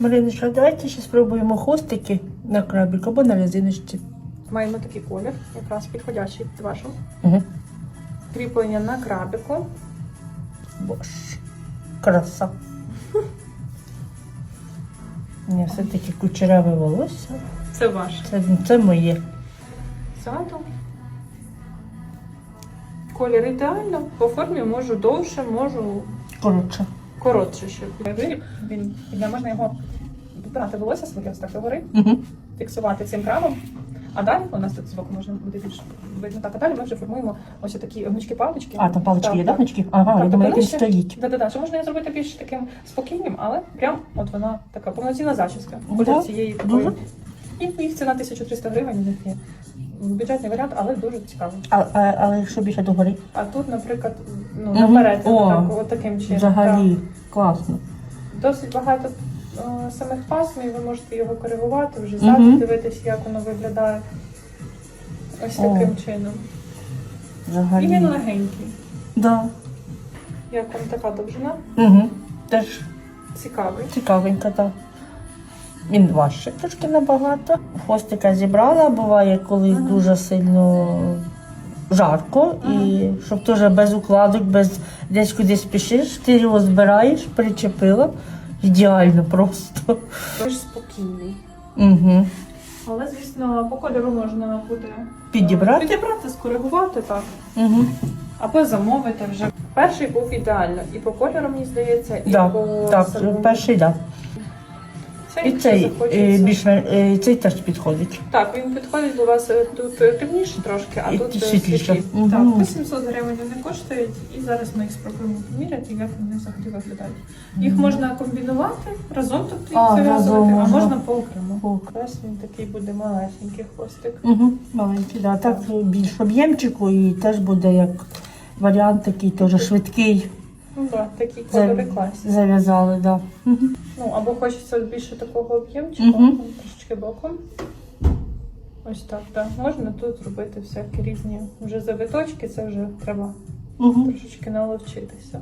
Мариночка, давайте ще спробуємо хвостики на крабик або на резиночці. Маємо такий колір, якраз підходящий під вашу. Угу. Кріплення на крабику. Боже, краса. Ні, все-таки кучеряве волосся. Це ваше. Це, це моє. Ззаду. Колір ідеально. По формі можу довше, можу Коротше. Коротше ще. Виріб, він не можна його брати волосся своє ось так догори, Угу. фіксувати цим крабом. А далі у нас тут збоку можна буде більше видно так. А далі ми вже формуємо ось такі гнучкі палички. А, там палички Так, є, так. да, гнучки? Ага, я думаю, тобто він стоїть. Да-да-да, що можна її зробити більш таким спокійним, але прям от вона така повноцінна зачіска. Да, Колір цієї такої. І їх ціна 1300 гривень, у них є бюджетний варіант, але дуже цікавий. А, а, але якщо більше догори, А тут, наприклад, ну, Мгм. наперед, О, так, от таким чином. взагалі класно. Так. Досить багато е, самих пасмів, ви можете його коригувати, вже ззаду Мгм. дивитися, як воно виглядає. Ось О. таким чином. І він Взагалі. легенький. Да. Як вам така довжина? Угу. Теж Цікавий. цікавенько, так. Він важче трошки набагато. Хвостика зібрала, буває, коли Ага. дуже сильно жарко, і щоб теж без укладок, без десь кудись спішиш, ти його збираєш, причепила. Ідеально просто. Більш спокійний. Угу. Але, звісно, по кольору можна буде е, Підібрати? підібрати, скоригувати так. Угу. Або замовити вже. Перший був ідеально. І по кольору, мені здається, і Да, по так, самому. перший так. І цей е, більш е, цей теж підходить. Так, він підходить до вас е, тут е, темніше трошки, а І тут е, світліше. світлі. Мгм. Так, по 700 гривень вони коштують, і зараз ми їх спробуємо поміряти, як вони взагалі виглядають. Їх можна комбінувати, разом тобто А, їх зав'язувати, а можна. можна по окремо. Ось він такий буде малесенький хвостик. Угу. Маленький, да. Так більш об'ємчику і теж буде як варіант такий теж швидкий. Ну так, такі кольори класні. Зав'язали, так. Да. Ну, або хочеться більше такого об'ємчика, Мгм. трошечки боком. Ось так, так. Можна тут зробити всякі різні вже завиточки, це вже треба Угу. трошечки наловчитися.